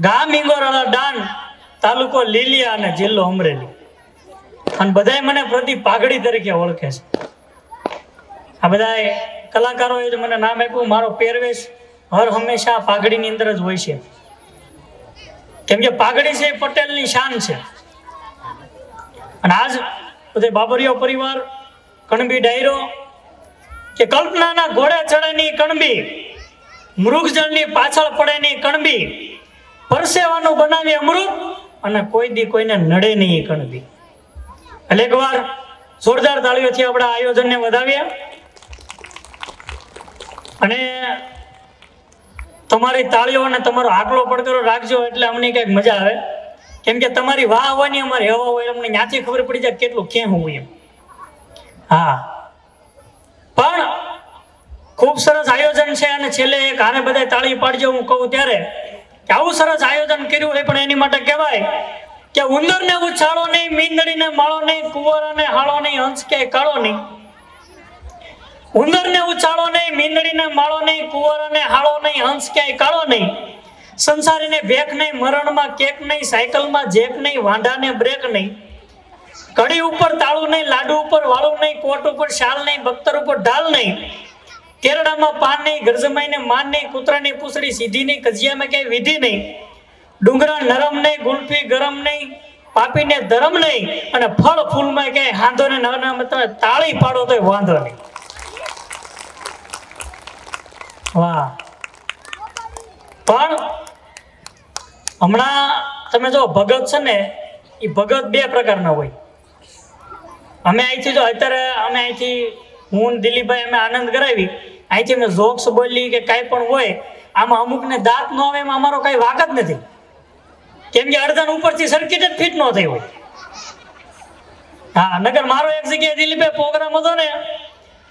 ગામ ઇંગોરાળા ડાન તાલુકો લીલિયા અને જિલ્લો અમરેલી. અને બધાય મને પ્રદીપ પાઘડી તરીકે ઓળખે છે. આ બધાય કલાકારોએ જ મને નામ આપ્યું. મારો પહેરવેશ હર હંમેશા પાઘડીની અંદર જ હોય છે. કેમ કે પાઘડી છે એ પટેલની શાન છે. અને આજ બધે બાબરિયો પરિવાર, કણબી ડાયરો, કે કલ્પનાના ઘોડે ચડેની કણબી, મૃગજળની પાછળ પડેની કણબી પરસેવાનું બનાવી અમૃત અને કોઈ દી કોઈને નડે નહીં કણબી એટલે એકવાર જોરદાર તાળીઓથી આપણા આયોજનને વધાવ્યા અને તમારી તાળીઓ અને તમારો આગલો પડકારો રાખજો એટલે અમને કંઈક મજા આવે. કેમ કે તમારી વાહ હોવાની અમારે હવા હોય, અમને ન્યાથી ખબર પડી જાય કેટલું ક્યાં હું એમ. હા. પણ ખૂબ સરસ આયોજન છે અને છેલ્લે એક આને બધા તાળી પાડજો હું કહું ત્યારે આવું સરસ આયોજન કર્યું હોય પણ એની માટે કહેવાય કે ઉંદરને ઉછાળો નહીં, મીંદડીને માળો નહીં, કુંવરાને હાળો નહીં, હંસ કે કાળો નહીં. ઉંદરને ઉછાળો નહીં, મીંદડીને માળો નહીં, કુંવરાને હાળો નહીં, હંસ ક્યાંય કાળો નહીં. સંસારીને ભેખ નહીં, મરણમાં કેક નહીં, સાયકલમાં જેક નહીં, વાંઢાને બ્રેક નહીં. કડી ઉપર તાળું નહીં, લાડુ ઉપર વાળું નહીં, કોટ ઉપર શાલ નહીં બખ્તર ઉપર ઢાલ નહીં. કેરડામાં પાન નહીં ગરજમાઈને માન નહીં કૂતરાની પૂછડી સીધી નહીં કજિયામાં ક્યાંય વિધિ નહીં. ડુંગરા નરમ નહીં, ગુલ્ફી ગરમ નહીં, પાપીને ધરમ નહીં અને ફળ ફૂલમાં ક્યાંય હાંધો ને નવા તમે તાળી પાડો તો વાંધો નહીં. વાહ. પણ હમણાં તમે જો ભગત છે ને એ ભગત બે પ્રકારના હોય. અમે અહીંથી જો અત્યારે, અમે અહીંથી હું દિલીપભાઈ અમે આનંદ કરાવી. અહીંથી અમે જોક્સ બોલી કે કાંઈ પણ હોય, આમાં અમુકને દાંત ન આવે એમાં અમારો કાંઈ વાક જ નથી. કેમ કે અડધાન ઉપરથી સર્કિટ જ ફિટ ન થઈ હોય. હા નગર મારો એક જગ્યાએ દિલીપભાઈ પ્રોગ્રામ હતો ને,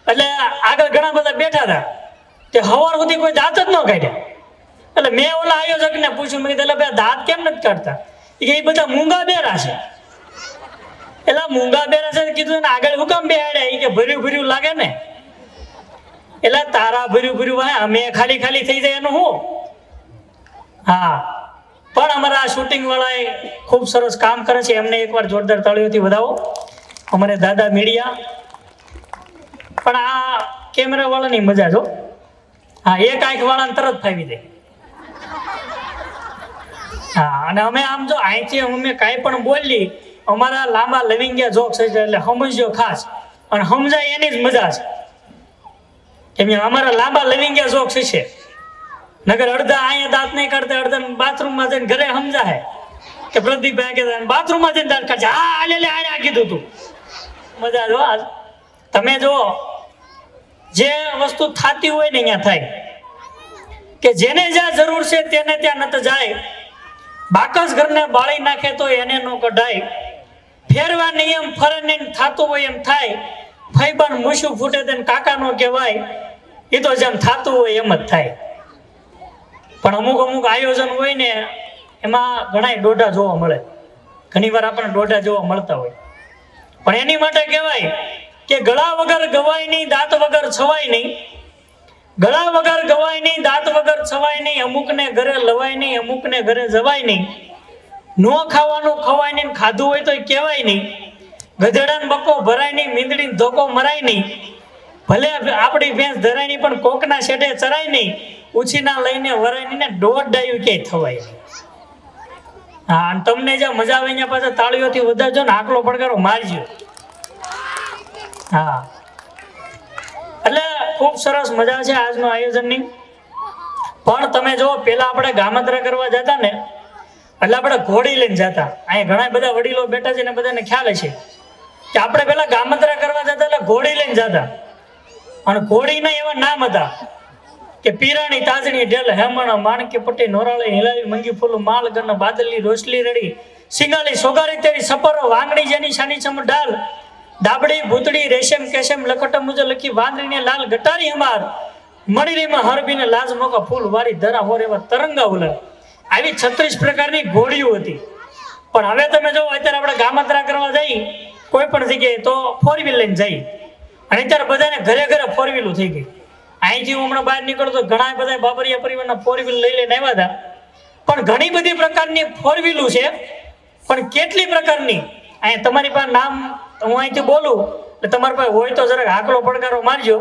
એટલે આગળ ઘણા બધા બેઠા હતા. તે હવાર સુધી કોઈ દાંત જ ન કાઢ્યા. એટલે મેં ઓલા આયોજકને પૂછ્યું, મેં કીધું એટલે ભાઈ દાંત કેમ નથી કાઢતા? કે, એ બધા મૂંગા બેરા છે. એટલે મૂંગા બેરા છે કીધું ને આગળ હું કામ બેહાડે? કે ભર્યું ભર્યું લાગે ને. એટલે તારા ભર્યું ભર્યું ભાઈ અમે ખાલી ખાલી થઈ જાય એનું હું. હા. પણ અમારા આ શૂટિંગ વાળાએ ખૂબ સરસ કામ કરે છે. એમને એકવાર જોરદાર તાળીઓથી વધાવો. અમારે દાદા મીડિયા. પણ આ કેમેરા વાળાની મજા જો. હા, એક આંખ વાળાને તરત ફાવી દે હા, અને અમે આમ જો અહીંથી અમે કાંઈ પણ બોલી અમારા લાંબા લવિંગ્યા જોક્સ છે એટલે સમજજો ખાસ. અને સમજાય એની જ મજા છે. કેમ અમારા લાંબા લવિંગ્યા જોક્સ છે નગર અડધા અહીંયા દાંત નહીં કાઢતા, અડધા બાથરૂમમાં જઈને ઘરે સમજાય. કે પ્રદીપભાઈ કે બાથરૂમમાં જઈને દાંત કાઢશે હા આલે લે આ કીધું તું. મજા જો તમે જો, જે વસ્તુ થતી હોય ને અહીંયા થાય, કે જેને જ્યાં જરૂર છે તેને ત્યાં ન જાય. બાકસ ઘરને બાળી નાખે તો એને ન કઢાય. ફેરવા નિયમ ફરે ને થતું હોય, એમ થાય. ફૈબાન મૂછું ફૂટે તેને કાકાનો કહેવાય, એ તો જેમ થતું હોય એમ જ થાય. પણ અમુક અમુક આયોજન હોય ને, એમાં ઘણા દોઢા જોવા મળે. ઘણી વાર આપણને દોઢા જોવા મળતા હોય. પણ એની માટે કહેવાય કે ગળા વગર ગવાય નહીં, દાંત વગર છવાય નહીં. ગળા વગર ગવાય નહીં, દાંત વગર છવાય નહીં, અમુકને ઘરે લવાય નહીં, અમુકને ઘરે જવાય નહીં. નો ખાવાનું ખવાય નહીં ખાધું હોય તો કહેવાય નહીં. ગધેડાને બકો ભરાય નહીં, મીંદડીને ધોકો મરાય નહીં. ભલે આપણી ભેંસ ધરાય નહીં પણ કોકના શેઠે ચરાય નહીં. ઉછીના લઈને વરાય નહીં ને દોઢ ડાયું ક્યાંય થવાય. હા, અને તમને જ્યાં મજા આવે અહીંયા પાછા તાળીઓથી વધારજો ને આકલો પડકારો મારજો. હા. એટલે ખૂબ સરસ મજા છે આજનું આયોજનની. પણ તમે જો પેલા આપણે ગામત્રા કરવા જતા ને એટલે આપણે ઘોડી લઈને જતા. અહીંયા ઘણા બધા વડીલો બેઠા છે ને બધાને ખ્યાલ હશે કે આપણે પેલા ગામત્રા કરવા જતા એટલે ઘોડી લઈને જતા. અને ઘોડીના એવા નામ હતા કે પીરાણી, તાજણી, ઢેલ, હેમણ, માણકી, પટ્ટી, નોરાળી, હિલાવી, મંગી ફૂલું, માલ ગન બાદલી રોસલી રડી, સિંગાળી, સોગારી તેરી, સપરો, વાંગણી, જેની શાની ચમ ડાલ ડાબડી ભૂતડી રેશમ, કેશમ, લખટ મુજબ લખી, વાંદરીને લાલ ગટારી અમાર. મણીરીમાં હરબીને લાજ મોકા ફૂલ વારી ધરા, હોર એવા તરંગા ઉલર આવી છત્રીસ પ્રકારની ઘોડીઓ હતી. પણ હવે તમે જો અત્યારે આપણે ગામત્રા કરવા જઈ, કોઈ પણ જગ્યાએ તો ફોર વ્હીલ લઈને જઈ. અને અત્યારે બધાને ઘરે ઘરે ફોર વ્હીલો થઈ ગઈ. અહીંથી હું હમણાં બહાર તો ઘણા બધા બાબરિયા પરિવારના ફોર વ્હીલ લઈ લઈને આવ્યા હતા. પણ ઘણી બધી પ્રકારની ફોર વ્હીલું છે, પણ કેટલી પ્રકારની? અહીંયા તમારી પાસે નામ હું અહીંથી બોલું, એટલે તમારી પાસે હોય તો જરાક આકલો પડકારો મારજો.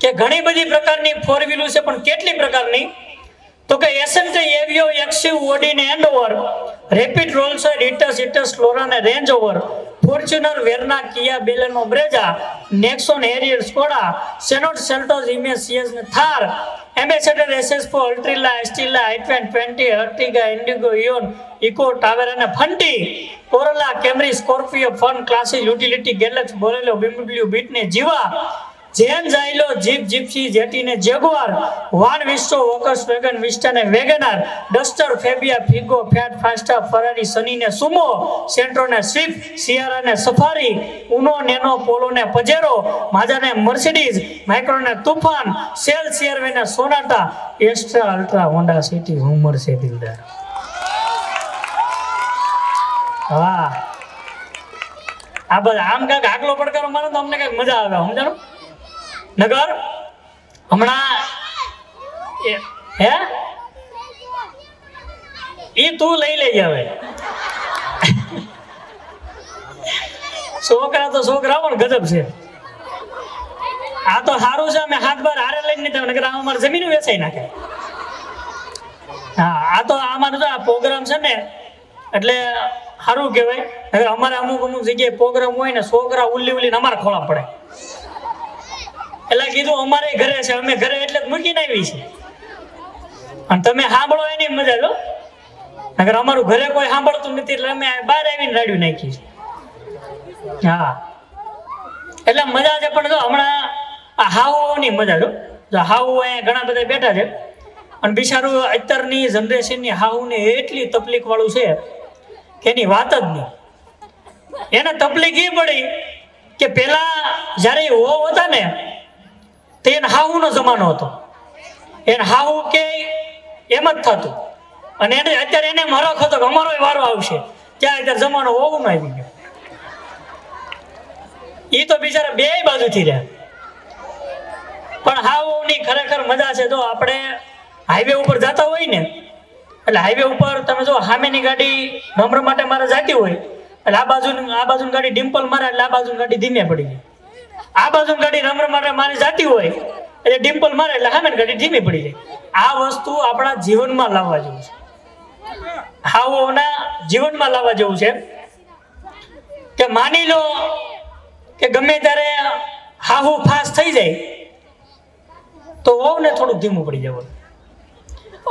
કે ઘણી બધી પ્રકારની ફોર વ્હીલું છે, પણ કેટલી પ્રકારની? તો કે એસન્ટ એવિયો એક્સિવ ઓડીને એન્ડ ઓવર રેપિડ રોલ્સ ઇટસ ઇટસ ફ્લોરા અને range rover Fortuner Verna Kia Baleno Brezza Nexon Harrier Skoda સેનોટ Seltos ઇમેજ સીએસ ને થાર એમ્બેસેડર એસએસ ફોર અલ્ટ્રીલા એસ્ટીલા આઈટ્વેન twenty Ertiga Indigo Eon Eeco Tavera અને ફંટી કોરોલા કેમરી સ્કોર્પિયો ફન ક્લાસિક યુટિલિટી ગેલેક્સ બોલેલો બીમડબ્લ્યુ બીટને જીવા જેન જાયલો જીપ જીપસી જેટીને જેગુઆર, વાન વિસ્ટો વોકસ vegan વિસ્ટાને WagonR, Duster, Fabia, Figo, Fiat, ફાસ્ટા, Ferrari, સનીને સુમો, સેન્ટ્રોને સ્વિફ્ટ સિયારાને સફારી, ઉનો, નેનો, પોલોને પજેરો, માજાને મર્સિડીઝ, માઇક્રોને તુફાન, સેલ સિયરવેને Sonata Astra Ultra Honda City, Hummer છે દિલદાર. વાહ. આ બધા આમ કાંઈક આગલો પડકારો મારો તો અમને કાંઈક મજા આવે, સમજાણું? નગર? હમણાં હે? એ તું લઈ લેજે હવે. છોકરા તો છોકરા પણ ગજબ છે. આ તો સારું છે, અમે હાથ બાર હારે લઈને નહીં નગર અમારે જમીન વેચાઈ નાખે. હા, આ તો આમાં તો આ પ્રોગ્રામ છે ને, એટલે સારું કહેવાય. હવે અમારે અમુક અમુક જગ્યાએ પ્રોગ્રામ હોય ને, છોકરા ઉલ્લી ઉલ્લીને અમારે ખોળા પડે. કીધું, અમારે ઘરે છે, અમે ઘરે એટલે મૂકીને આવી છે. અને તમે સાંભળો એની મજા લો. અગર અમારું ઘરે કોઈ સાંભળતું નથી, એટલે અમે બહાર આવીને રાડ્યું નાખી છે હા. એટલે મજા છે, પણ જો હમણાં આ હાવુની મજા જો હાವು અહીંયા ઘણા બધા બેઠા છે. અને બિચારું અત્યારની જનરેશનની હાવુને એટલી તકલીફ વાળું છે કે એની વાત જ નહીં. એને તકલીફ એ પડી કે પેલા જ્યારે હોવ હતા ને તે એને હાહુનો જમાનો હતો. એને હાહુ કે એમ જ થતું. અને એને અત્યારે એને હરખ હતો કે અમારો વારો આવશે. ત્યાં અત્યારે જમાનો હોવું આવી ગયો. એ તો બિચારા બે બાજુથી રહ્યા. પણ હાવની ખરેખર મજા છે, જો આપણે હાઈવે ઉપર જતા હોય ને, એટલે હાઈવે ઉપર તમે જો સામેની ગાડી નંબર માટે મારે જાતી હોય, એટલે આ બાજુ આ બાજુની ગાડી ડિમ્પલ મારે, એટલે આ બાજુની ગાડી ધીમે પડી જાય. આ બાજુ ગાડી માટે મારી જાતી હોય, એટલે ડિમ્પલ મારે, એટલે સામે ગાડી ધીમી પડી જાય. આ વસ્તુ આપણા જીવનમાં લાવવા જેવું છે. હાવોના જીવનમાં લાવવા જેવું છે. કે માની લો કે ગમે ત્યારે હાહુ ફાસ થઈ જાય, તો ઓવને થોડુંક ધીમું પડી જવાનું.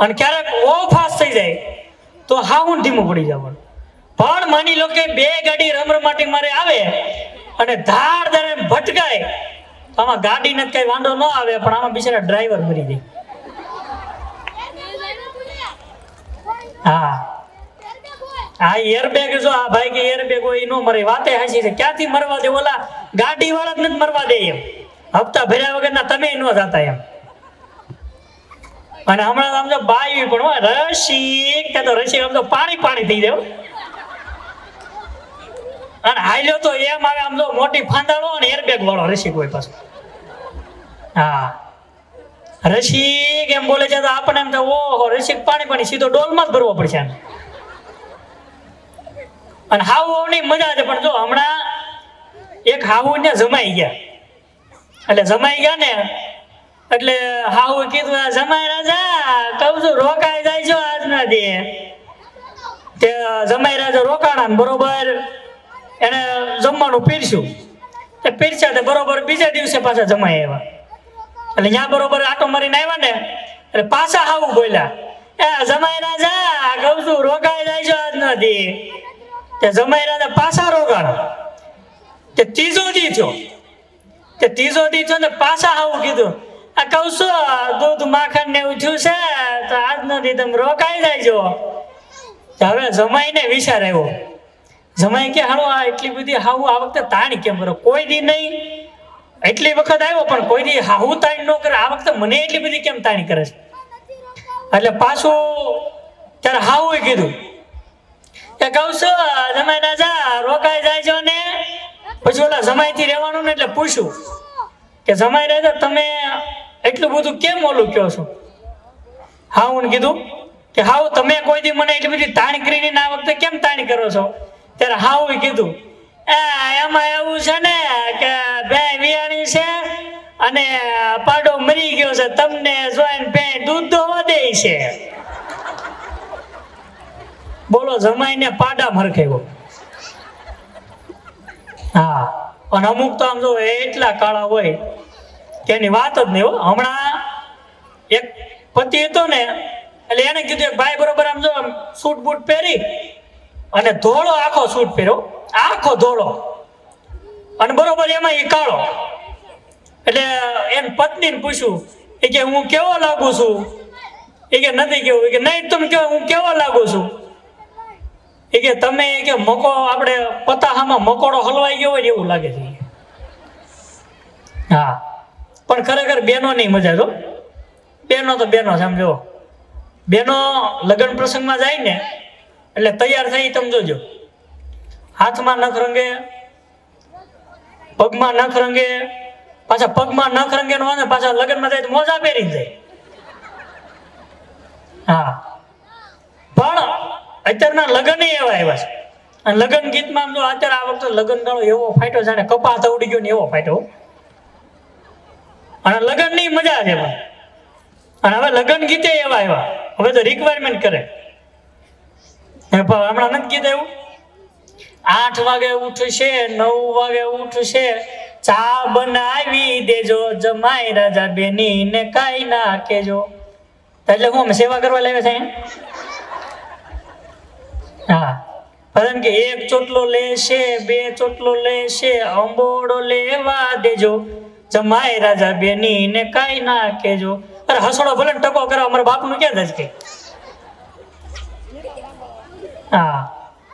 અને ક્યારેક ઓ ફાસ થઈ જાય, તો હાહુ ધીમું પડી જવાનું. પણ માની લો કે બે ગાડી રમરમાટી મારે આવે અને ધાર ધારે ભટકાય. તો આમાં ગાડીને કઈ વાંધો ન આવે, પણ આમાં બિચારા ડ્રાઈવર મરી જાય. હા. આ એરબેગ જો આ ભાઈ કે એરબેગ હોય નો મરે, વાતે હાસી છે. ક્યાંથી મરવા દે ઓલા? ગાડી વાળા જ નથી મરવા દે એમ. હપ્તા ભર્યા વગરના તમે ન જાતા એમ. અને હમણાં તો આમ જો બાઈ પણ રસિક, ત્યાં તો રસી તો પાણી પાણી થઈ જાય. અને હાલ્યો તો એમ આવે આમ જો મોટી ફાંદાળો અને એરબેગ વાળો, રસિક હોય પાછો. હા. રસિક એમ બોલે છે તો આપણને એમ થાય, ઓહો, રસિક પાણી પાણી સીધો ડોલમાં જ ભરવો પડશે આને અને હાવુની મજા છે, પણ જો હમણાં એક હાવુ ને જમાઈ ગયા. એટલે જમાઈ ગયા ને, એટલે હાવુ કીધું, આ જમાઈ રાજા કહું છું રોકાઈ જાય છો આજના દે તે જમાઈ રાજા રોકાણા ને બરોબર એને જમવાનું પીરસ્યું. તે પીરસ્યા તે બરોબર બીજા દિવસે પાછા જમાઈ આવ્યા. એટલે ત્યાં બરોબર આટો મારીને આવ્યા ને, એટલે પાછા આવું બોલ્યા. એ જમાઈ રાજા કહું છું રોકાઈ જાય છે આજ નથી તે જમાઈ રાજા પાછા રોકાણા તે ત્રીજો દી થયો. તે ત્રીજો દી થયો ને પાછા આવું કીધું, આ કહું છું દૂધ માખણ ને એવું થયું છે, તો આજ નથી તમે રોકાઈ જાય તો હવે જમાઈને વિચાર આવ્યો. જમાઈ કે હાલો, આ એટલી બધી હાવું આ વખતે તાણી કેમ કરો? કોઈ દી નહીં. એટલી વખત આવ્યો, પણ કોઈ દી હાવું તાણી ન કરે. આ વખતે મને એટલી બધી કેમ તાણી કરે છે? એટલે પાછું ત્યારે હાવું કીધું કે કહું છું જમાઈ રાજા, રોકાઈ જાય છો ને. પછી ઓલા જમાઈ થી રહેવાનું ને એટલે પૂછ્યું કે, જમાઈ રાજા, તમે એટલું બધું કેમ ઓલું કહો છો? હાવું કીધું કે હાવ તમે કોઈ દી મને એટલી બધી તાણ કરીને આ વખતે કેમ તાણ કરો છો? ત્યારે હાવ કીધું. એ, એમાં એવું છે ને કે બે વિયાણી છે અને પાડો મરી ગયો છે. તમને જોઈને બે દૂધ દોવા દે છે. બોલો, જમાઈને પાડા મરખાયો હા, પણ અમુક તો આમ જો એટલા કાળા હોય તેની વાત જ નહીં હો. હમણાં એક પતિ હતો ને, એટલે એને કીધું ભાઈ બરોબર આમ જો સૂટ બૂટ પહેરી અને ધોળો આખો સૂટ પહેર્યો. આખો ધોળો. અને બરોબર એમાં એ કાળો. એટલે એને પત્નીને પૂછ્યું, એ કે હું કેવો લાગુ છું? એ કે નથી કેવું. કે નહીં, તમે કહો, હું કેવો લાગુ છું? એ કે તમે કે મકો આપણે પતાહામાં મકોડો હલવાઈ ગયો હોય એવું લાગે છે. હા. પણ ખરેખર બેનો નહીં મજા જો બેનો તો બેનો સમજો બેનો લગ્ન પ્રસંગમાં જાય ને એટલે તૈયાર થઈ તમે જોજો. હાથમાં નખ રંગે, પગમાં નખ રંગે, પાછા પગમાં નખ રંગે નો ને પાછા લગ્નમાં જાય મોજા પહેરી જાય હા. પણ અત્યારના લગ્ન એવા આવ્યા છે. અને લગ્ન ગીતમાં જો અત્યારે આ વખતે લગ્ન ગાળો એવો ફાટ્યો જાણે કપા તવડી ગયો ને એવો ફાટ્યો. અને લગ્નની મજા છે પણ. અને હવે લગ્ન ગીતે એવા આવ્યા. હવે તો રિક્વાયરમેન્ટ કરે. હે પણ હમણાં નથી કીધું એવું આઠ વાગે ઉઠશે, નવ વાગે ઉઠશે. ચા બનાવી દેજો, જમાઈ રાજા બેની ને કાઈ ના કેજો એટલે હું સેવા કરવા લાવ્યા છે હા. પરમ કે એક ચોટલો લેશે, બે ચોટલો લેશે, અંબોડો લેવા દેજો. જમાઈ રાજા બેની ને કાઈ ના કેજો અરે હસડો ભલે ટકો કરો અમારા બાપનું ક્યાં થાય કે? હા.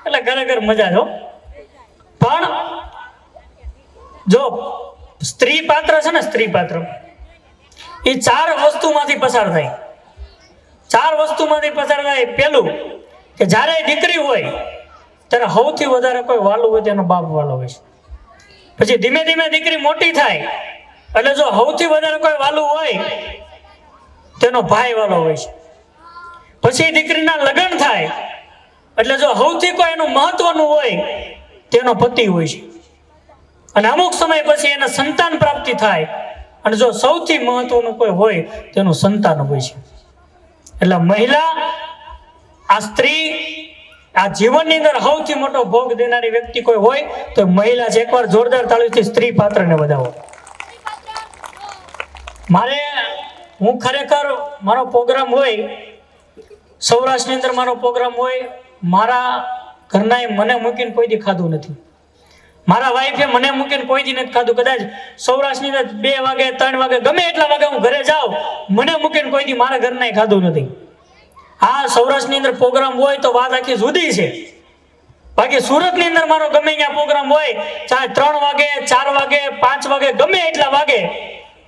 એટલે ઘરે ઘર મજા જો પણ જો સ્ત્રી પાત્ર છે ને સ્ત્રી પાત્ર એ ચાર વસ્તુમાંથી પસાર થાય. ચાર વસ્તુમાંથી પસાર થાય પેલું કે જ્યારે દીકરી હોય, ત્યારે સૌથી વધારે કોઈ વાલું હોય તેનો બાપ વાલો હોય છે. પછી ધીમે ધીમે દીકરી મોટી થાય, એટલે જો સૌથી વધારે કોઈ વાલું હોય, તેનો ભાઈ વાલો હોય છે. પછી દીકરીના લગ્ન થાય એટલે જો સૌથી કોઈ એનું મહત્વનું હોય, તેનો પતિ હોય છે. અને અમુક સમય પછી એને સંતાન પ્રાપ્તિ થાય. અને જો સૌથી મહત્વનું કોઈ હોય, તેનું સંતાન હોય છે. એટલે મહિલા આ સ્ત્રી આ જીવનની અંદર સૌથી મોટો ભોગ દેનારી વ્યક્તિ કોઈ હોય, તો મહિલા છે. એકવાર જોરદાર તાળીથી સ્ત્રી પાત્રને વધાવો. મારે, હું ખરેખર મારો પ્રોગ્રામ હોય, સૌરાષ્ટ્રની અંદર મારો પ્રોગ્રામ હોય મારા ઘરનાએ મને મૂકીને કોઈ દી ખાધું નથી. મારા વાઈફે મને મૂકીને કોઈ દી નથી ખાધું. કદાચ સૌરાષ્ટ્રની અંદર બે વાગે, ત્રણ વાગે, ગમે એટલા વાગે હું ઘરે જાઉં, મને મૂકીને કોઈ દી મારા ઘરનાએ ખાધું નથી. હા સૌરાષ્ટ્રની અંદર પ્રોગ્રામ હોય તો વાત આખી જુદી છે. બાકી સુરતની અંદર મારો ગમે ત્યાં પ્રોગ્રામ હોય, ચાહે ત્રણ વાગે, ચાર વાગે, પાંચ વાગે, ગમે એટલા વાગે,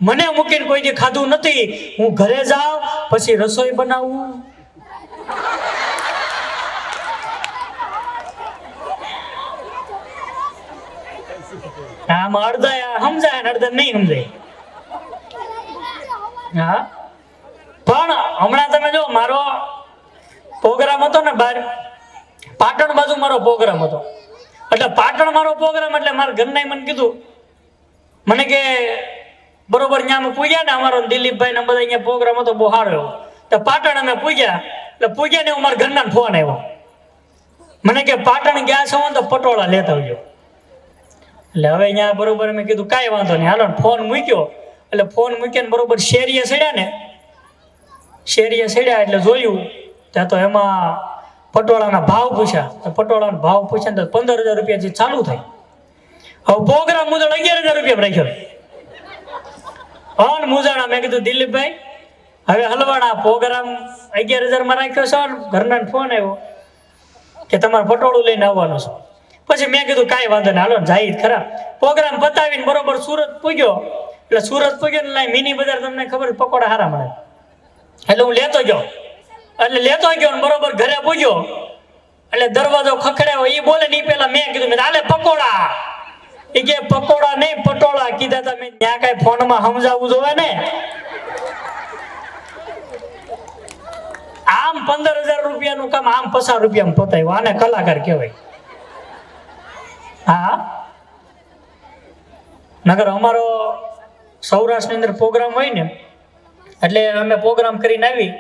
મને મૂકીને કોઈ દી ખાધું નથી. હું ઘરે જાઉં, પછી રસોઈ બનાવું આમાં અડધા સમજાય ને અડધા નહીં સમજાય. હા. પણ હમણાં તમે જો, મારો પ્રોગ્રામ હતો ને બાર, પાટણ બાજુ મારો પ્રોગ્રામ હતો. એટલે પાટણ મારો પ્રોગ્રામ એટલે મારા ઘરના મને કીધું, મને કે બરોબર ત્યાં અમે પૂજ્યા ને અમારો દિલીપભાઈ ને બધા અહીંયા પ્રોગ્રામ હતો, બહુ સારો એવો. તો પાટણ અમે પૂજ્યા એટલે પૂજ્યા ને હું મારા ઘરના ફોન આવ્યો મને કે પાટણ ગયા છો તો પટોળા લેતા આવજો. એટલે હવે અહીંયા બરોબર મેં કીધું, કાંઈ વાંધો નહીં. હાલો ફોન મૂક્યો. એટલે ફોન મૂક્યો બરોબર શેરીએ સડ્યા ને. શેરીએ સડ્યા એટલે જોયું. ત્યાં તો એમાં પટોળાના ભાવ પૂછ્યા. પટોળાના ભાવ પૂછ્યા તો પંદર હજાર રૂપિયાથી ચાલુ થાય હવે પ્રોગ્રામ મુજબ અગિયાર હજાર રૂપિયા રાખ્યો ફોન મુજાણા, મેં કીધું, દિલીપભાઈ, હવે હલવાણા પ્રોગ્રામ અગિયાર હજારમાં રાખ્યો છે ઘરના ફોન આવ્યો કે તમારે પટોળું લઈને આવવાનું છે. પછી મેં કીધું, કાંઈ વાંધો ને હાલો જાય ખરા. પ્રોગ્રામ પતાવીને બરોબર સુરત પૂગ્યો. એટલે સુરત પૂગ્યો ને મિની બજાર તમને ખબર પકોડા હારા મળે. એટલે હું લેતો ગયો. એટલે લેતો ગયો ને બરોબર ઘરે પૂગ્યો. એટલે દરવાજો ખખડાયો એ બોલે નહીં પેલા મેં કીધું, મેં હાલે, પકોડા. એ કે, પકોડા નહીં, પટોળા. કીધા તમે ત્યાં કઈ ફોનમાં સમજાવવું જોવે ને. આમ પંદર હજાર રૂપિયાનું કામ, આમ પચાસ રૂપિયામાં પતાવ્યું. આને કલાકાર કહેવાય. હા. નગર અમારો સૌરાષ્ટ્રની અંદર પ્રોગ્રામ હોય ને, એટલે અમે પ્રોગ્રામ કરીને આવી.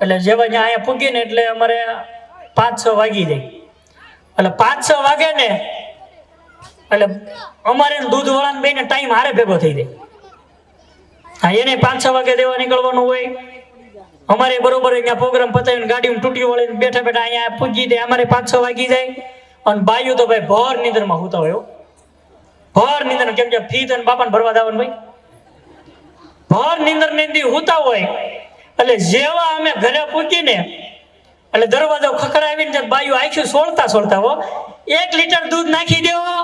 એટલે જેવા જ્યાં અહીંયા પૂગીને એટલે અમારે પાંચ છ વાગી જાય. એટલે પાંચ છ વાગે ને, એટલે અમારે દૂધવાળાને બેને ટાઈમ હારે ભેગો થઈ જાય. હા, એને પાંચ છ વાગે દેવા નીકળવાનું હોય. અમારે બરોબર અહીંયા પ્રોગ્રામ પતાવીને ગાડીમાં તૂટી વળીને બેઠા બેઠા અહીંયા પૂગી જાય. અમારે પાંચ છ વાગી જાય. અને બાયું તો ભાઈ ભર નિંદરમાં હોતા હોય ભર નિંદર કેમ કે ફી તને બાપાને ભરવા દાવન ભાઈ ભર નિંદર નિંદી હોતા હોય. એટલે જેવા અમે ઘરે પૂકીને, એટલે દરવાજો ખખડાવીને જે બાયું આખ્યું સોળતા સોળતા હો, એક લીટર દૂધ નાખી દેવો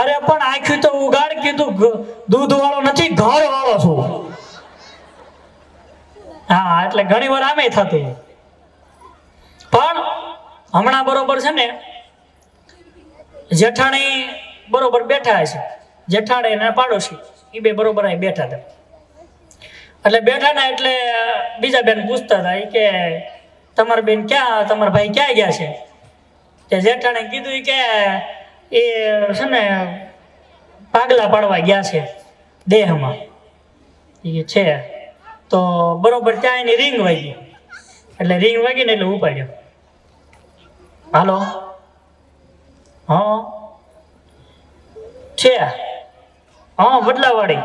અરે પણ આખ્યું તો ઉગાડ કીધું દૂધ વાળો નથી, ઘર વાળો છું. હા, એટલે ઘણી વાર આમે થતું. પણ હમણાં બરોબર છે ને, જેઠાણી બરોબર બેઠા છે. જેઠાણી અને પાડોશી એ બે બરોબર અહીં બેઠા હતા. એટલે બેઠા ને એટલે બીજા બેન પૂછતા હતા કે તમારા બેન ક્યાં, તમારા ભાઈ ક્યાં ગયા છે? તે જેઠાણે કીધું કે એ છે ને પાગલા પાડવા ગયા છે દેહમાં. એ છે. તો બરોબર ત્યાં એની રિંગ વાગી. એટલે રિંગ વાગીને એટલે ઉપાડ્યો. હાલો હા છે? હા બદલાવાળી?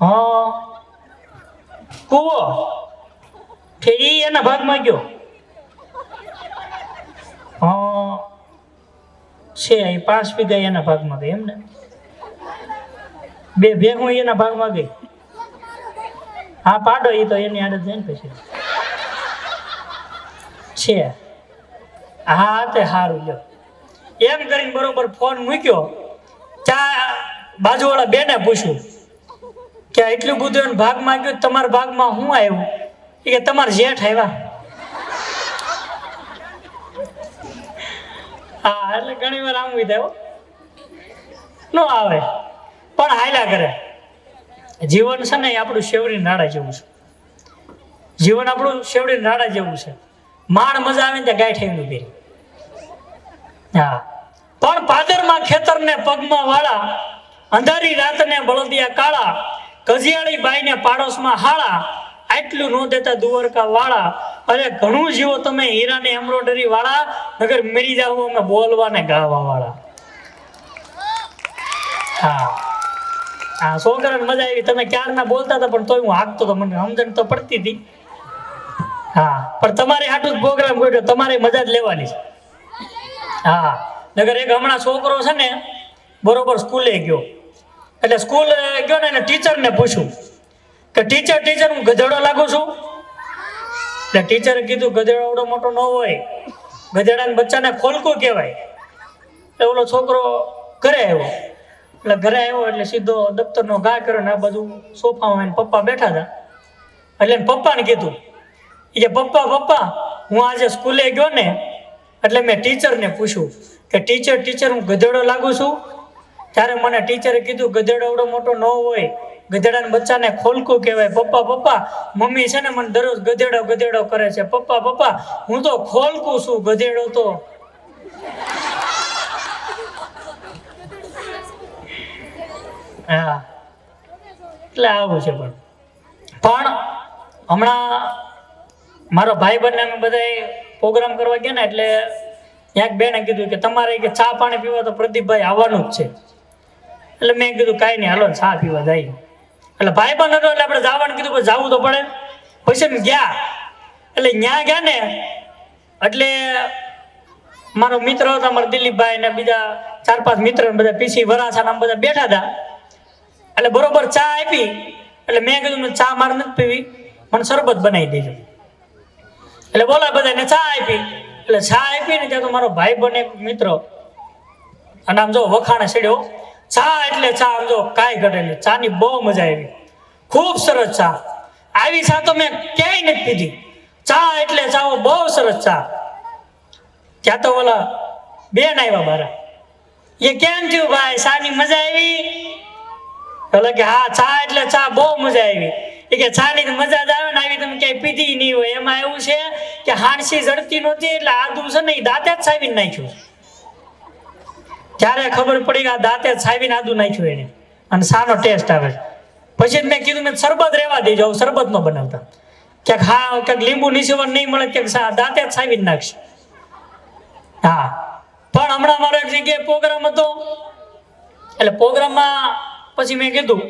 હા કૂવો? છે એ એના ભાગમાં ગયો. હા છે એ પાંચ વીઘા એના ભાગમાં ગઈ, એમને? બે ભેગું એના ભાગમાં ગઈ. હા, પાડો એ તો એની આડત જાય ને પછી. છે. હા, તે સારું લ્યો. એમ કરીને બરોબર ફોન મૂક્યો. ચા બાજુવાળા બેને પૂછ્યું કે એટલું બધું એને ભાગમાં ગયું તમારા ભાગમાં હું આવ્યું? એ કે તમારા જેઠ આવ્યા. હા, એટલે ઘણી વાર આમ વિધાયો ન આવે. પણ હાલ્યા કરે. જીવન છે ને એ આપણું શેવડી નાડા જેવું છે. જીવન આપણું શેવડી નાડા જેવું છે. માણ મજા આવે ને ત્યાં ગાય ઠેવી પહેરી. હા. પણ પાદરમાં ખેતરને પગમાં વાળા, અંધારી રાતને બળદિયા કાળા કજિયાળી બાઈને પાડોશમાં હાળા, આટલું નો દેતા દુવરકા વાળા, અરે ઘણું જીવો તમે હીરાને એમ્બ્રોડરી વાળા, નગર મરી જાવ અમે બોલવા ને ગાવા વાળા. હા. હા, છોકરાને મજા આવી. તમે ક્યારના બોલતા હતા પણ તોય હું હાકતો હતો મને સમજણ તો પડતી હતી. હા. પણ તમારે આટલું પ્રોગ્રામ કર્યો તમારે મજા જ લેવાની છે. હા. નગર એક હમણાં છોકરો છે ને, બરોબર સ્કૂલે ગયો. એટલે સ્કૂલ ગયો ને એને ટીચરને પૂછ્યું કે ટીચર ટીચર હું ગધેડો લાગુ છું? એટલે ટીચરે કીધું, ગધેડો એવડો મોટો ન હોય. ગધેડાના બચ્ચાને ખોલકું કહેવાય. એટલે ઓલો છોકરો ઘરે આવ્યો. એટલે ઘરે આવ્યો એટલે સીધો દફતરનો ઘા કર્યો ને આ બધું સોફામાં પપ્પા બેઠા હતા. એટલે પપ્પાને કીધું એ પપ્પા પપ્પા, હું આજે સ્કૂલે ગયો ને, એટલે મેં ટીચરને પૂછ્યું કે ટીચર ટીચર, હું ગધેડો લાગુ છું? ત્યારે મને ટીચરે કીધું, ગધેડો એવડો મોટો ન હોય. ગધેડાના બચ્ચાને ખોલકું કહેવાય. પપ્પા પપ્પા, મમ્મી છે ને મને દરરોજ ગધેડો ગધેડો કરે છે. પપ્પા પપ્પા, હું તો ખોલકું છું ગધેડો તો. હા. એટલે આવું છે પણ. પણ હમણાં મારો ભાઈ બંને અમે બધા પ્રોગ્રામ કરવા ગયા ને એટલે એક બેને કીધું કે તમારે કે ચા પાણી પીવા તો પ્રદીપભાઈ આવવાનું જ છે. એટલે મેં કીધું કાંઈ નહીં, હાલો ચા પીવા જાય. એટલે ભાઈ બંધ હતો એટલે આપણે જવાનું કીધું પણ જવું તો પડે. પછી ગયા. એટલે ત્યાં ગયા ને, એટલે મારો મિત્ર હતો મારા દિલીપભાઈ ને બીજા ચાર પાંચ મિત્ર બધા પીસી વરાછા નામ બધા બેઠા હતા. એટલે બરોબર ચા આપી. એટલે મેં કીધું, ચા મારે નથી પીવી. મને શરબત બનાવી દેજો. એટલે બોલા બધાને, ચા આપી. એટલે ચા આપી ને ત્યાં તો મારો ભાઈ બને મિત્ર, અને આમ જો વખાણે ચડ્યો ચા એટલે ચા, આમ જો કાંઈ ઘટેલી ચાની બહુ મજા આવી. ખૂબ સરસ ચા. આવી ચા તો મેં ક્યાંય નથી પીધી. ચા એટલે ચા બહુ સરસ ચા. ત્યાં તો ઓલા બેન આવ્યા મારા. એ કેમ થયું ભાઈ? ચાની મજા આવી? એટલે કે, હા, ચા એટલે ચા બહુ મજા આવી. કે ચાની મજા જ આવે ને આવી તમે ક્યાંય પીધી નહીં હોય. એમાં એવું છે કે હાણસી જડતી નહોતી એટલે આદુ છે ને એ દાંતે જ સાવીને નાખ્યું ત્યારે ખબર પડી કે આ દાંતે જ સાવીને આદુ નાખ્યું એને. અને સાનો ટેસ્ટ આવે પછી મેં કીધું મેં શરબત રહેવા દેજો શરબત ન બનાવતા. ક્યાંક હા, ક્યાંક લીંબુ નીચેવર નહીં મળે ક્યાંક દાંતે જ સાવીને નાખશે. હા. પણ હમણાં મારો એક જગ્યાએ પ્રોગ્રામ હતો. એટલે પ્રોગ્રામમાં પછી મેં કીધું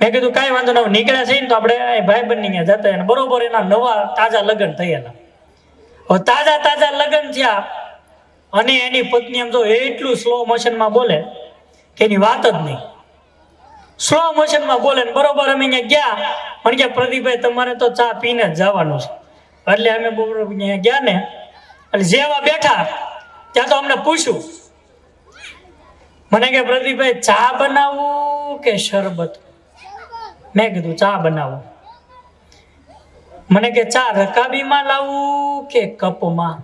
મેં કીધું, કાંઈ વાંધો ના નીકળ્યા છે ને તો આપણે ભાઈ બંને ત્યાં જતા અને બરોબર એના નવા તાજા લગ્ન થયેલા. હવે તાજા તાજા લગ્ન થયા અને એની પત્ની એમ જો એટલું સ્લો મોશનમાં બોલે કે એની વાત જ નહીં. સ્લો મોશનમાં બોલે બરોબર અમે અહીંયા ગયા. પણ કે પ્રદીપભાઈ, તમારે તો ચા પીને જ જવાનું છે. એટલે અમે બરોબર અહીંયા ગયા ને. એટલે જેવા બેઠા ત્યાં તો અમને પૂછ્યું. મને કે, પ્રદીપભાઈ, ચા બનાવવું કે શરબત? મેં કીધું, ચા બનાવો. મને કે, ચા રકાબીમાં લાવવું કે કપમાં?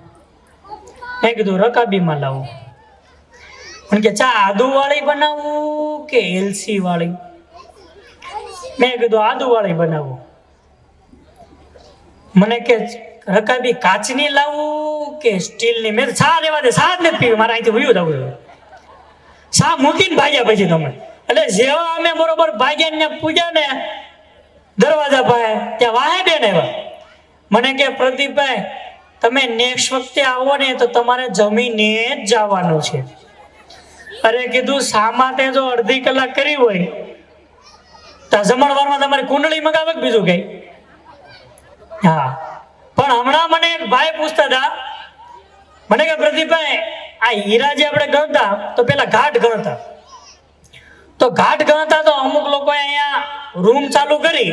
મેં કીધું, રકાબીમાં લાવું. મને કે, ચા આદુ વાળી બનાવવું કે એલસી વાળી મેં કીધું આદુ વાળી બનાવું. મને કે, રકાબી કાચની લાવું કે સ્ટીલની? મેં ચા લેવા દે ચા જ નથી પીવી, મારા અહીંથી વયું જવું ચા મૂકીને ભાગ્યા પછી તમે? એટલે જેવા અમે બરોબર ભાગ્યા ને પૂજ્યા ને દરવાજા પાસે ત્યાં વાહે બેન આવ્યા. મને કે, પ્રદીપભાઈ, તમે નેક્સ્ટ વખતે આવો ને તો તમારે જમીને જ જવાનું છે. અરે કીધું, શા માટે જો અડધી કલાક કરી હોય? તો જમણવારમાં તમારે કુંડળી મગાવે બીજું કઈ? હા. પણ હમણાં મને એક ભાઈ પૂછતા હતા. મને કે, પ્રદીપભાઈ, આ હીરા જે આપણે ગણતા, તો પેલા ઘાટ ગણતા. તો ઘાટ ગણતા તો અમુક લોકોએ અહીંયા રૂમ ચાલુ કરી.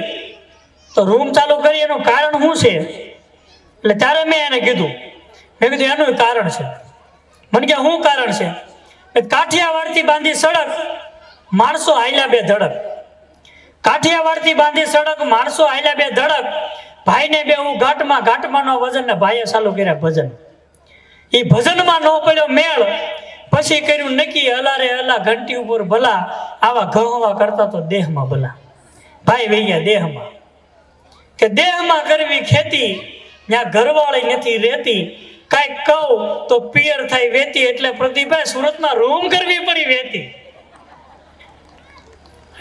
તો રૂમ ચાલુ કરી એનું કારણ શું છે? એટલે ત્યારે મેં એને કીધું. મેં કીધું, એનું કારણ છે. મને કે, શું કારણ છે? કાઠિયાવાડથી બાંધી સડક, માણસો હાલ્યા બે ધડક. કાઠિયાવાડથી બાંધી સડક, માણસો હાલ્યા બે ધડક. ભાઈને બે હું ઘાટમાં ઘાટમાં નો વજન ને ભાઈએ ચાલુ કર્યા ભજન. એ ભજનમાં ન પડ્યો મેળ. પછી કર્યું નક્કી, હલારે હલા, ઘંટી ઉપર ભલા, આવા ઘહવા કરતા તો દેહમાં ભલા. ભાઈ વૈયા દેહમાં. કે દેહમાં કરવી ખેતી ત્યાં ઘરવાળી નથી રહેતી. કાંઈક કહું તો પિયર થાય વેતી એટલે પ્રતિભાઈ સુરતમાં રૂમ કરવી પડી વેતી.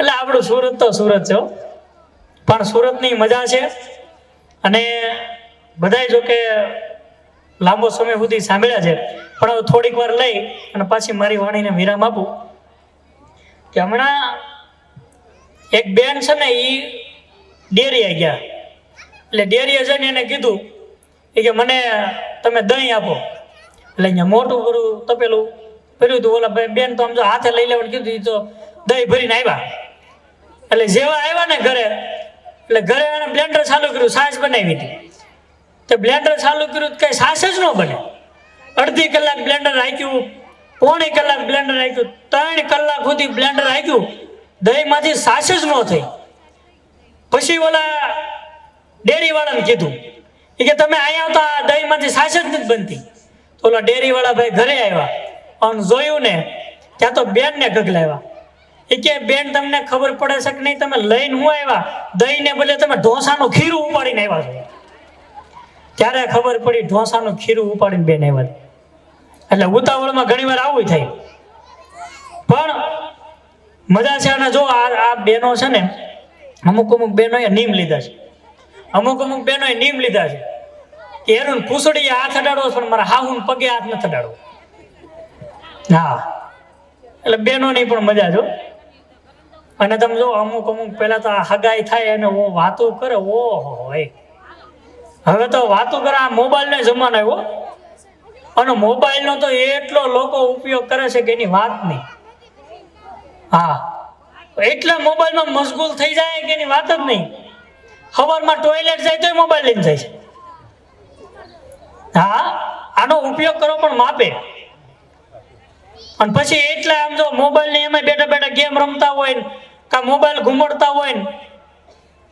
એટલે આપણું સુરત તો સુરત છે પણ સુરતની મજા છે. અને બધાય જો કે લાંબો સમય સુધી સાંભળ્યા છે. પણ હવે થોડીક વાર લઈ અને પાછી મારી વાણીને વિરામ આપું કે હમણાં એક બેન છે ને એ ડેરીએ ગયા. એટલે ડેરીએ જઈને એને કીધું કે મને તમે દહીં આપો. એટલે અહીંયા મોટું બધું તપેલું ભર્યું હતું. ઓલા ભાઈ બેન તો આમ જો હાથે લઈ લેવાનું કીધું એ તો દહીં ભરીને આવ્યા એટલે જેવા આવ્યા ને ઘરે, એટલે ઘરે એને બ્લેન્ડર ચાલુ કર્યું, સાસ બનાવી હતી. તે બ્લેન્ડર ચાલુ કર્યું કઈ સાસ જ ન બને. અડધી કલાક બ્લેન્ડર રાખ્યું, પોણી કલાક બ્લેન્ડર રાખ્યું, ત્રણ કલાક સુધી બ્લેન્ડર રાખ્યું. દહીંમાંથી સાસ જ ન થઈ. પછી ઓલા ડેરીવાળાને કીધું, એ કે તમે અહીંયા તો આ દહીંમાંથી સાસ જ નથી બનતી. તો ઓલા ડેરીવાળા ભાઈ ઘરે આવ્યા. અને જોયું ને, ત્યાં તો બેનને ગગલાવ્યા એ કે, બેન, તમને ખબર પડે છે કે નહીં? તમે લઈને હું આવ્યા? દહીંને બદલે તમે ઢોસાનું ખીરું ઉપાડીને આવ્યા છો. ત્યારે ખબર પડી, ઢોસાનું ખીરું ઉપાડીને બેન આવ્યા. એટલે ઉતાવળમાં ઘણી વાર આવું થાય. પણ મજા છે અને જો આ આ બેનો છે ને, અમુક અમુક બહેનોએ નીમ લીધા છે. અમુક અમુક બહેનોએ નીમ લીધા છે. કે એનું પૂસડી હાથ અડાડો છે, પણ મારા હાહુન પગે હાથ નથી અડાડવો. હા. એટલે બહેનોની પણ મજા જો અને તમે જો અમુક અમુક પહેલાં તો આ હગાઈ થાય અને ઓ વાતો કરે ઓહો હવે તો વાતો કરે, આ મોબાઈલનો જમાનો આવ્યો. અને મોબાઈલનો તો એટલો લોકો ઉપયોગ કરે છે કે એની વાત નહીં. હા. એટલા મોબાઈલમાં મશગુલ થઈ જાય કે એની વાત જ નહીં. સવારમાં ટોયલેટ જાય તોય મોબાઈલ લઈને જાય છે. હા, આનો ઉપયોગ કરો પણ માપે. અને પછી એટલા આમ જો મોબાઈલ ને એમાં બેઠા બેઠા ગેમ રમતા હોય ને, કા મોબાઈલ ઘૂમડતા હોય ને,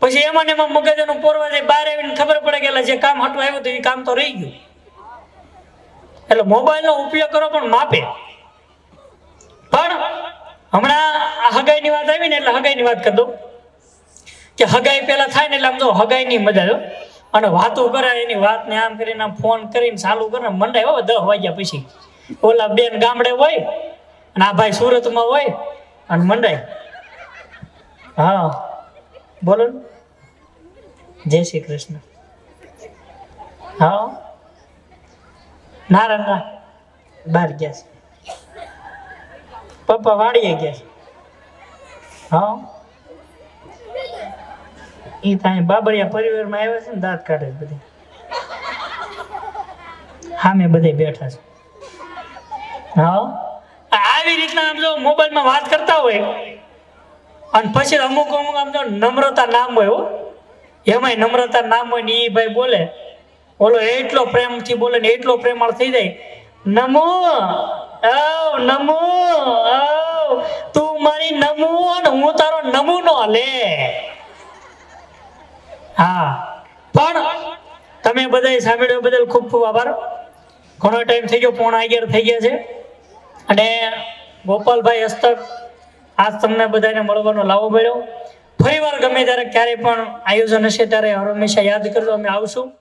પછી એમાં ને એમાં મગજનું પોરવા જાય, બહાર આવીને ખબર પડે કે જે કામ હટવા આવ્યું હતું એ કામ તો રહી ગયું. એટલે મોબાઈલનો ઉપયોગ કરો પણ માપે. પણ હમણાં આ હગાઈની વાત આવી ને એટલે હગાઈની વાત કરી દઉં. કે હગાઈ પહેલાં થાય ને એટલે આમ જો હગાઈની મજા જો અને વાતો કરાય એની વાતને આમ કરીને ફોન કરીને ચાલુ કરે મંડાય હોય દસ વાગ્યા પછી. ઓલા બેન ગામડે હોય અને આ ભાઈ સુરતમાં હોય અને મંડાય. હા. બોલો જય શ્રી કૃષ્ણ. હા. ના રે બહાર ગયા છે. પપ્પા વાડીએ ગયા છે. હા. એ ત્યાં બાબરિયા પરિવારમાં આવ્યા છે ને, દાંત કાઢે છે બધી. સામે બધે બેઠા છે. હા. આવી રીતના આમ જો મોબાઈલમાં વાત કરતા હોય, અને પછી અમુક અમુક આમ જો નમ્રતા નામ હોય હો. એમાંય નમ્રતા નામ હોય ને એ ભાઈ બોલે ઓલો એટલો પ્રેમથી બોલે ને એટલો પ્રેમાળ થઈ જાય. નમો, આવ નમો, આવ, તું મારી નમો અને હું તારો નમૂનો લે. હા, પણ તમે બધાય સાંભળ્યો બદલ ખૂબ ખૂબ આભાર. ઘણો ટાઈમ થઈ ગયો, પોણા અગિયાર થઈ ગયા છે. અને ગોપાલભાઈ હસ્તક, આજ તમને બધાને મળવાનો લાવો મળ્યો. ફરી વાર ગમે ત્યારે ક્યારેય પણ આયોજન હશે ત્યારે હંમેશા યાદ કરજો, અમે આવશું.